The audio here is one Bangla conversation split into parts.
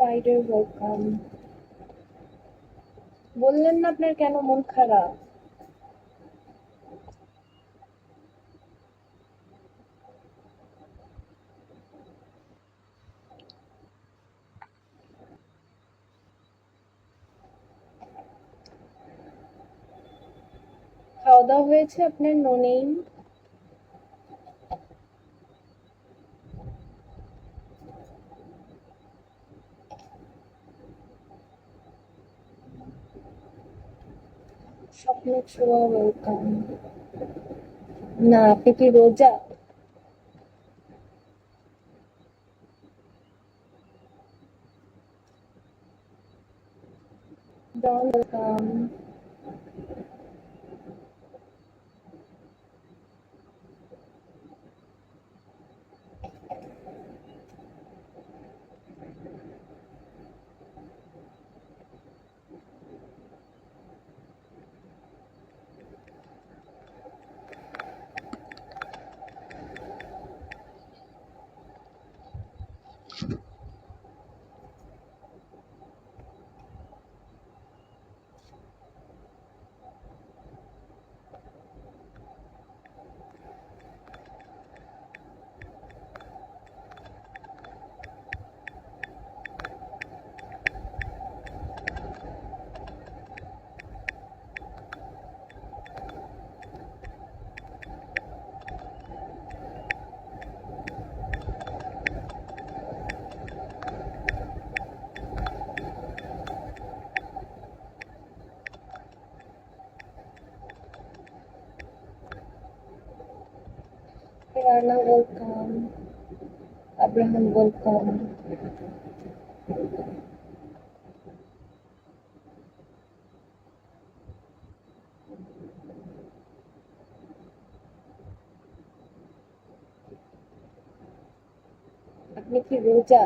স্পাইডার ওয়েলকাম বললেন না আপনার কেন মন খারাপ? খাওয়া দাওয়া হয়েছে আপনার ননেই স্বপ্ন ছোঁয়া ওয়েলকাম না আপনি কি রোজা ডন welcome Rana welcome Abraham welcome আপনি কি রোজা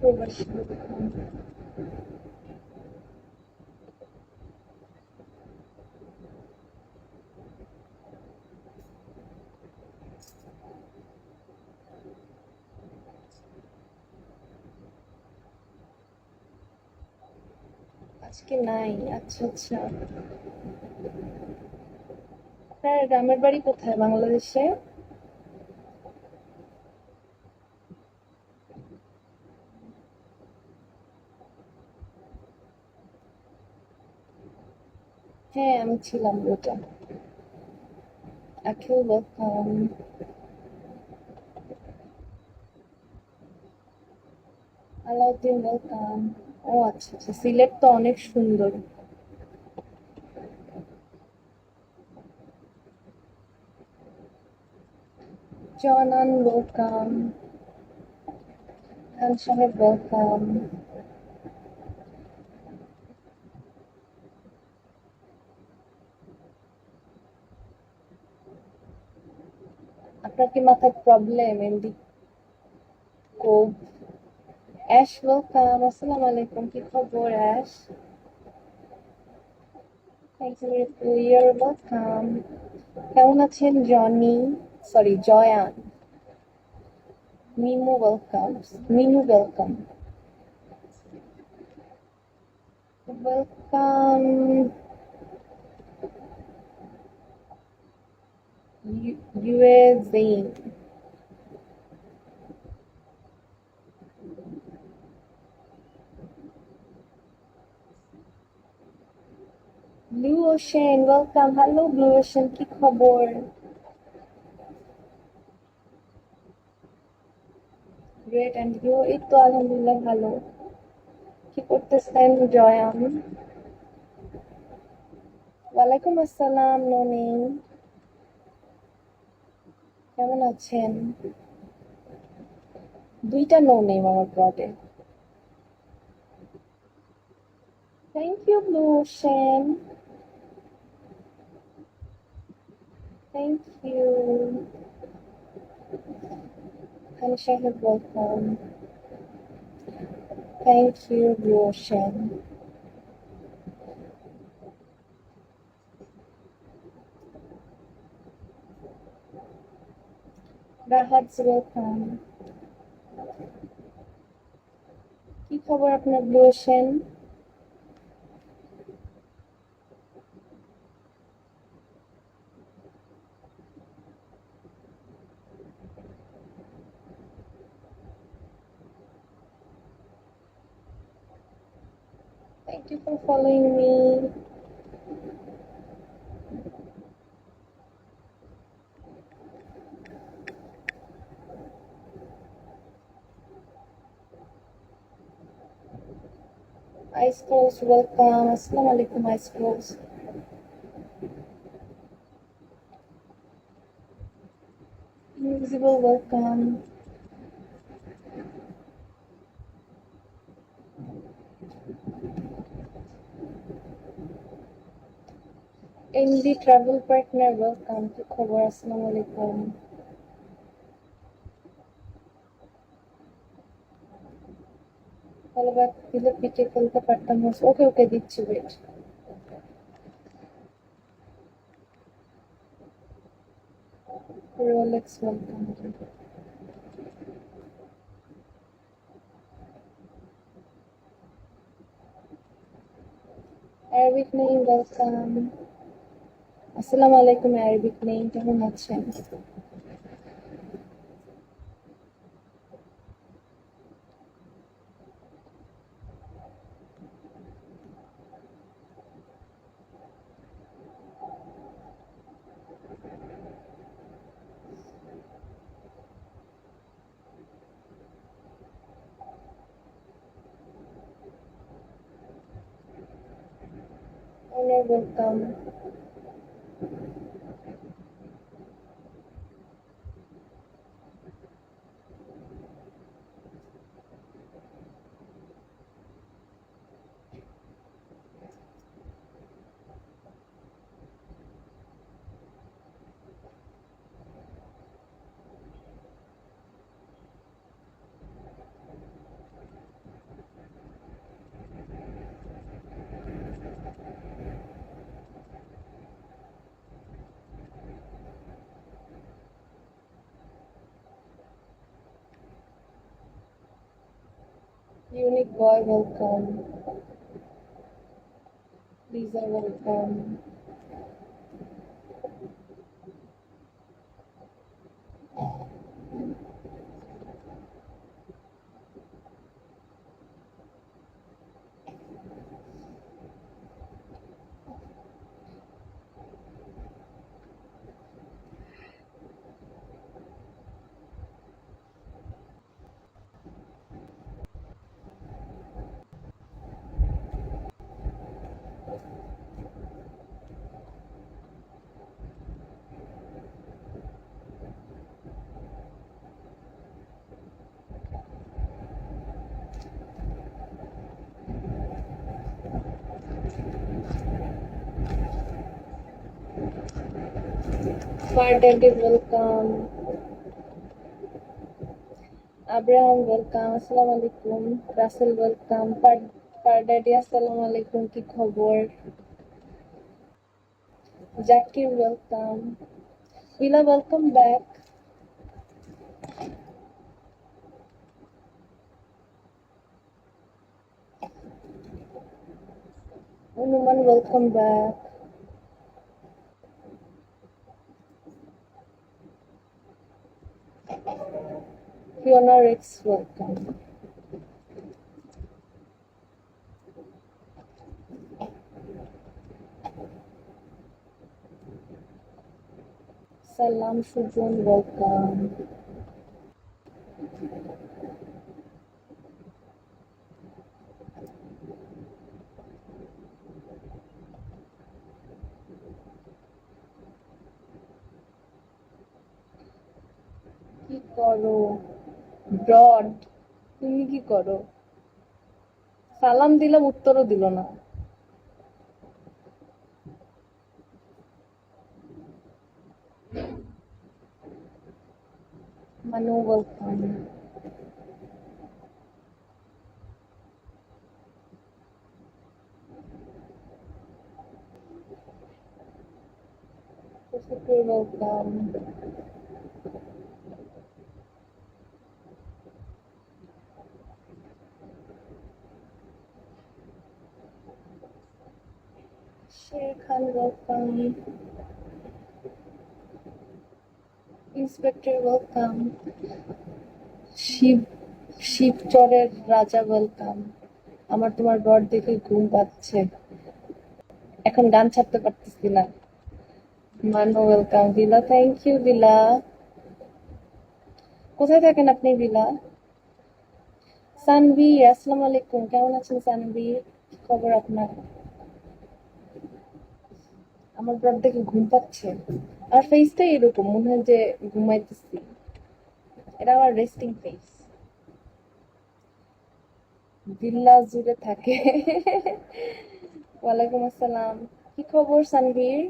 প্রবাসী আজকে নাই আচ্ছা আচ্ছা। আপনার গ্রামের বাড়ি কোথায়? বাংলাদেশে? হ্যাঁ আমি ছিলাম রোজা আখিল ওয়েলকাম আলাউদ্দিন ওয়েলকাম ও আচ্ছা আচ্ছা সিলেট তো অনেক সুন্দর। জনান ওয়েলকাম খান সাহেব ওয়েলকাম আপনার কি মাথায় প্রবলেম এমডি কোভ অ্যাশ ওয়েলকাম আসসালামু আলাইকুম, কি খবর, অ্যাশ? কেমন আছেন Johnny sorry Jayan Mimu welcome Minu welcome welcome USA blue ocean welcome hello blue ocean কি খবর গ্রেট অ্যান্ড ইউ এই তো আলহামদুলিল্লাহ ভালো কি করতেছেন জয়ান ওয়ালাইকুম আসসালাম ননি কেমন আছেন? দুইটা নো নেম আমার ব্রডে thank you blue ocean thank you Khan Saheb welcome thank you blue ocean Rahat welcome কি খবর আপনার blue ocean Thank you for following me. Ice Crows, welcome. Assalamu alaikum, Ice Crows. Invisible, welcome. MD Travel Partner, welcome. কি খবর? আসসালামু আলাইকুম। ফলো ব্যাক দিলে পিঠে ফেলতে পারতাম ওকে ওকে দিচ্ছি ওয়েট রোলেক্স ওয়েলকাম আরবিক নেই ওয়েলকাম আসসালামু আলাইকুম আরবিক নেই কেমন আছেন welcome. Unique boy, welcome. Lisa, welcome. Fire is welcome. Abraham welcome. Assalamu alaikum. Russell welcome. Pardaddy assalamu alaikum. Ki khobor? Zakir, welcome. Willa, welcome back. Unuman, welcome back. Fiona Rex, welcome. Salam Sujon, welcome. কি করো? ব্রড তুমি কি করো? সালাম দিলাম উত্তরও দিল না। मनोवस्थान केवल शेखन वकाम ইন্সপেক্টর ওয়েলকাম শিব শিবচরের রাজা ওয়েলকাম আমার তোমার বর দেখে ঘুম পাচ্ছে এখন গান ছাড়তে পারতেছি না মানো ওয়েলকাম দিলা থ্যাংক ইউ দিলা কোথায় থাকেন আপনি দিলা সানভি আসসালামু আলাইকুম কেমন আছেন সানভি কি খবর আপনার আমার ব্রাড দেখে ঘুম পাচ্ছে। আর ফেসটা এরকম, মনে হয় যে ঘুমাইতেছি। এটা আমার রেস্টিং ফেস বিল্লা জুড়ে থাকে। ওয়ালাইকুম আসসালাম। কি খবর সানভীর?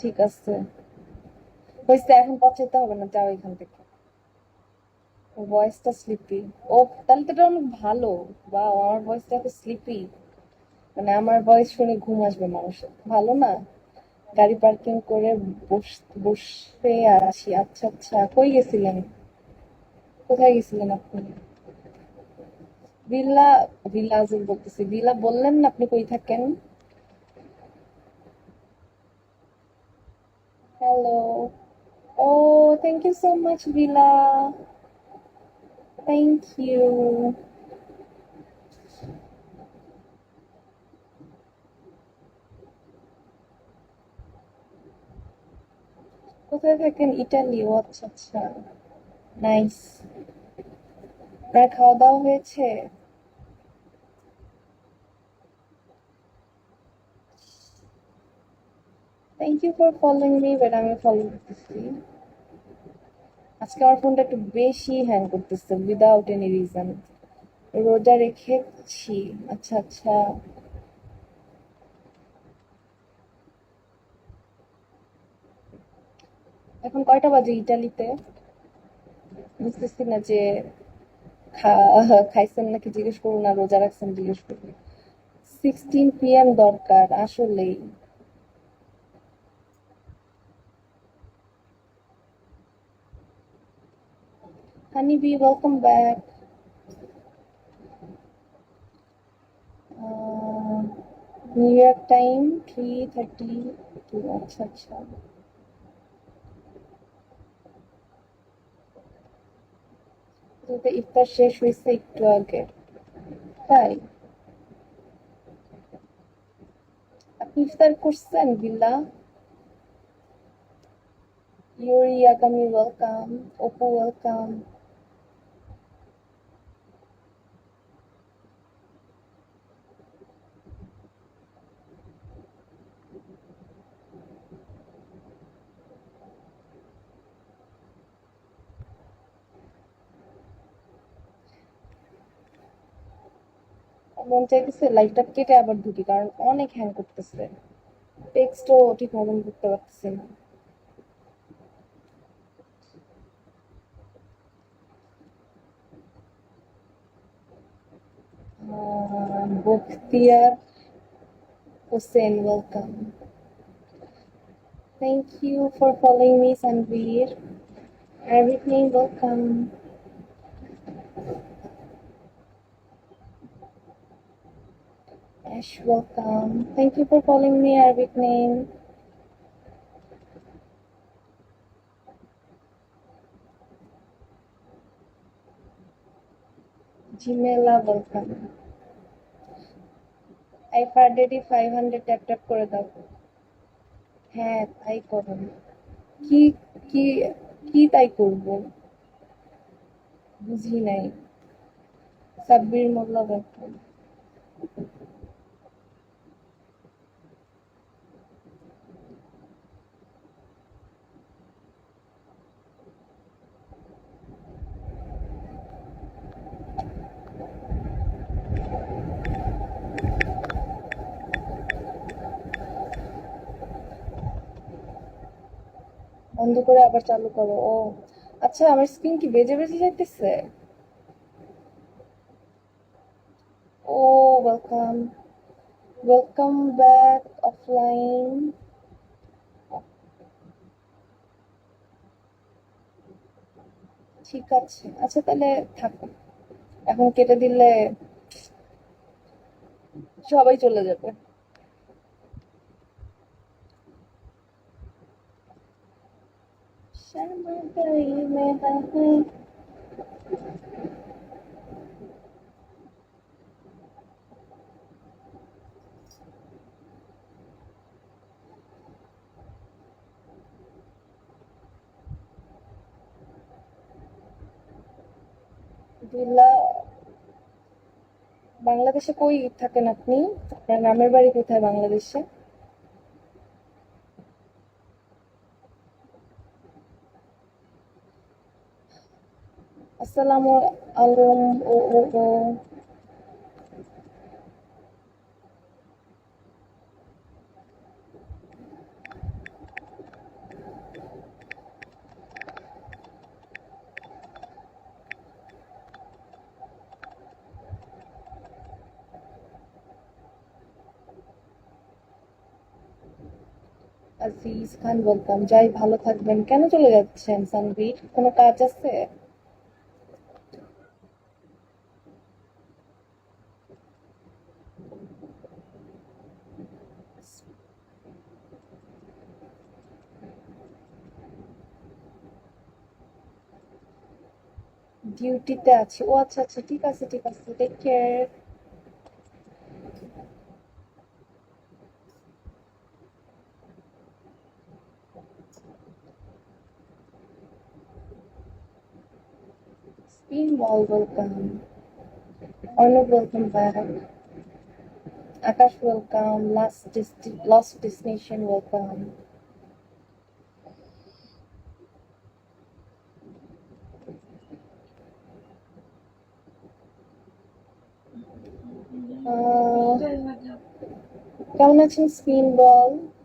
ঠিক আছে। হয়েছে, এখন পচাইতে হবে না, যাও এখান থেকে। ভয়েসটা স্লিপি ও, তাহলে তো এটা অনেক ভালো। বা আমার ভয়েসটা এত স্লিপি মানে আমার ভয়েস শুনে ঘুম আসবে মানুষের। ভালো না? গাড়ি পার্কিং করে বস আছি। আচ্ছা আচ্ছা। কই গেছিলেন? কোথায় গেছিলেন আপনি? বিল্লা বিল্লা আজল বলতেছি। বিল্লা বললেন না আপনি কই থাকেন? হ্যালো ও থ্যাংক ইউ সো মাচ বিলা থ্যাংক ইউ কোথায় থাকেন? ইটালি, ও আচ্ছা আচ্ছা। নাইস আপনার খাওয়া দাওয়া হয়েছে thank you for following me but আমি ফলো করতেছি আজকে আমার ফোনটা একটু বেশি হ্যাং করতেছে উইদাউট এনি রিজন রোজা রেখেছি। আচ্ছা আচ্ছা। এখন কয়টা বাজে ইটালিতে? বুঝতেছি না যে খাইছেন নাকি জিজ্ঞেস করুন না রোজা রাখছেন জিজ্ঞেস করুন। সিক্সটিন পিএম দরকার আসলেই। Honeybee, welcome back. Uh, New York time 3:32 আচ্ছা আচ্ছা তোদের ইফতার শেষ হয়েছে একটু আগে তাই আপনি ইফতার করছেন বিল্লা ইউরি আগামী ওয়েলকাম ওপো ওয়েলকাম মন চাইতেছে লাইভটা কেটে আবার ঢুকি কারণ অনেক হ্যাং করতেছে টেক্সটও ঠিক মতন করতে পারতেছি না আহ, Bakhtiar Hossain welcome thank you for following me Sanvir Arabic name welcome Ash welcome thank you for following me Arabic name Jimela welcome I already 500 tap tap করে দাও হ্যাঁ তাই করো কি কি কি তাই করব বুঝি নাই সাব্বির মোল্লা welcome বন্ধ করে আবার চালু করো। ও আচ্ছা আমার স্ক্রিন কি বেজে বেজে যাইতেছে? ও ওয়েলকাম ওয়েলকাম ব্যাক অফলাইন ঠিক আছে। আচ্ছা তাহলে থাকো। এখন কেটে দিলে সবাই চলে যাবে। বাংলাদেশে কই থাকেন আপনি? আপনার গ্রামের বাড়ি কোথায় বাংলাদেশে? আসসালামু আলাইকুম ও ও ও আজিজ খান ওয়েলকাম যাই ভালো থাকবেন কেন চলে যাচ্ছেন সানভীর কোনো কাজ আছে ডিউটিতে আছি ও আচ্ছা আচ্ছা ঠিক আছে ঠিক আছে take care spin ball welcome Arnab welcome back Akash welcome last lost destination welcome watching Screen Ball.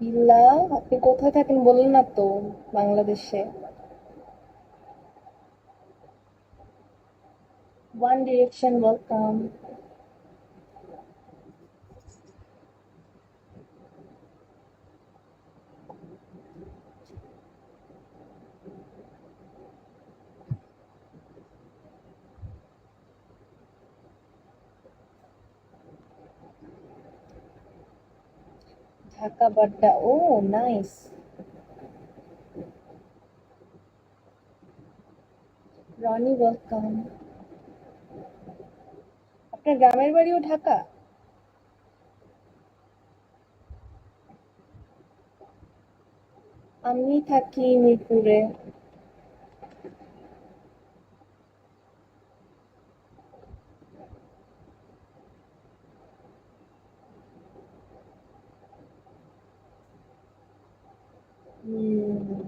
ইল্লা আপনি কোথায় থাকেন বললেন না তো বাংলাদেশে? ওয়ান ডিরেকশন ওয়েলকাম বাড্ডা ও নাইস রনি ওয়েলকাম আপনার গ্রামের বাড়িও ঢাকা? আমি থাকি মিরপুরে হুম,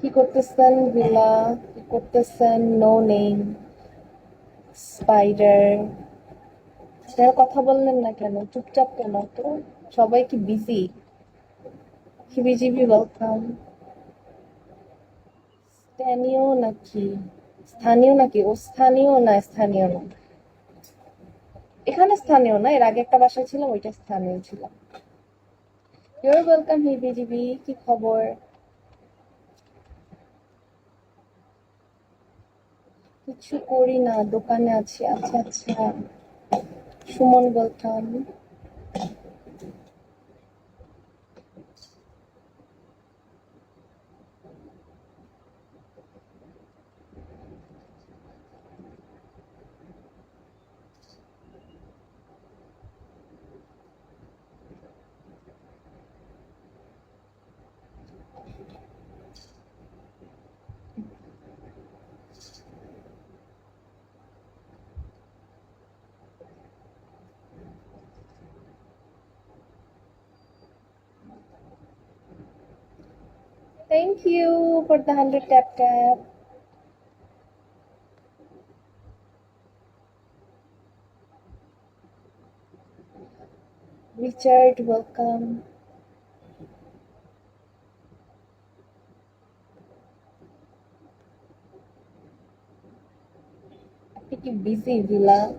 কি করতেছেন বিলা কি করতেছেন? নো নেম স্পাইডার আপনারা কথা বললেন না কেন? চুপচাপ কেন? তো সবাই কি বিজি হিবিজিবি ওয়েলকাম স্থানীয় নাকি? স্থানীয় নাকি? ও স্থানীয় না স্থানীয় না? এখানে স্থানীয় না, এর আগে একটা বাসায় ছিলাম, ওইটা স্থানীয় ছিল ইউর ওয়েলকাম হিবিজিবি কি খবর? কিছু করি না দোকানে আছি আচ্ছা আচ্ছা Sumon welcome Thank you for the 100 tap tap. Richard, welcome. I think you're busy, Villa.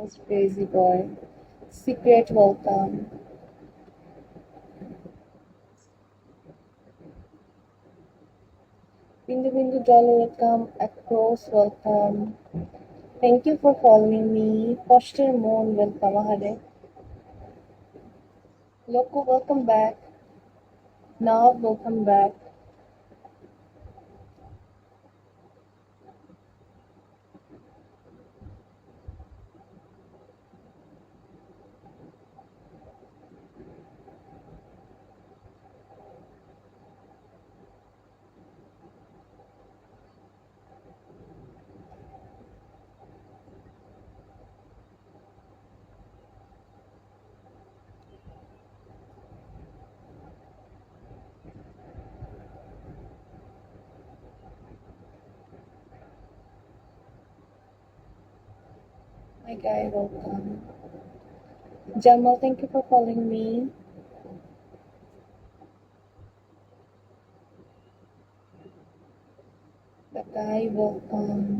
Thanks, crazy boy. Secret, welcome. Bindu Bindu Doll, welcome. Across, welcome. Thank you for following me. Foster Moon, welcome. Ahare. Loco, welcome back. Now welcome back. Hi, guy, welcome. Jamal, thank you for following me. Guy, welcome.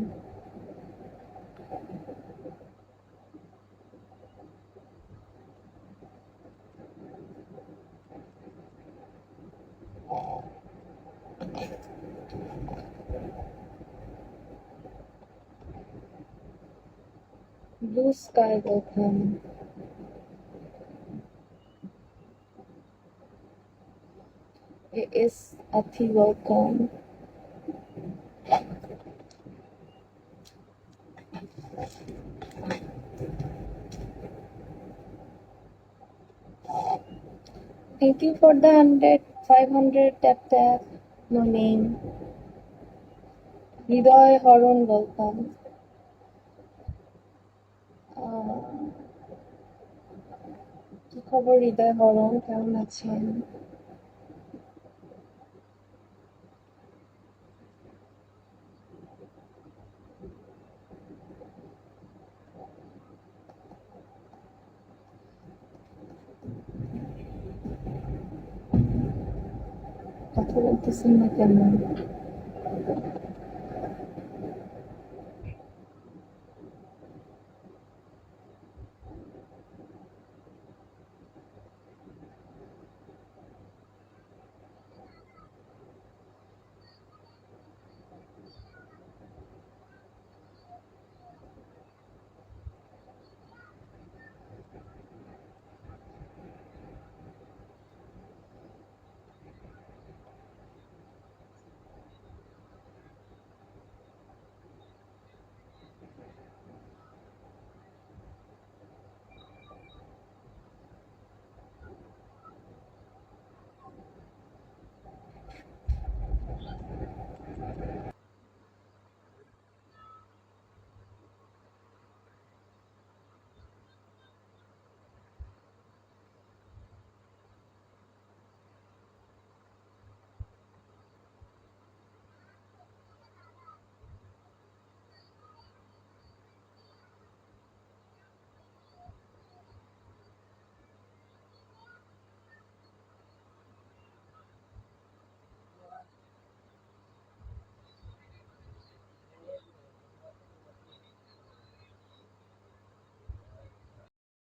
blue sky will come. It is a tea welcome. Thank you for the 100, 500 tap tap. No name. Hriday Harun welcome. খবর হৃদয় হরণ কেমন আছেন? কথা বলতেছেন না কেন?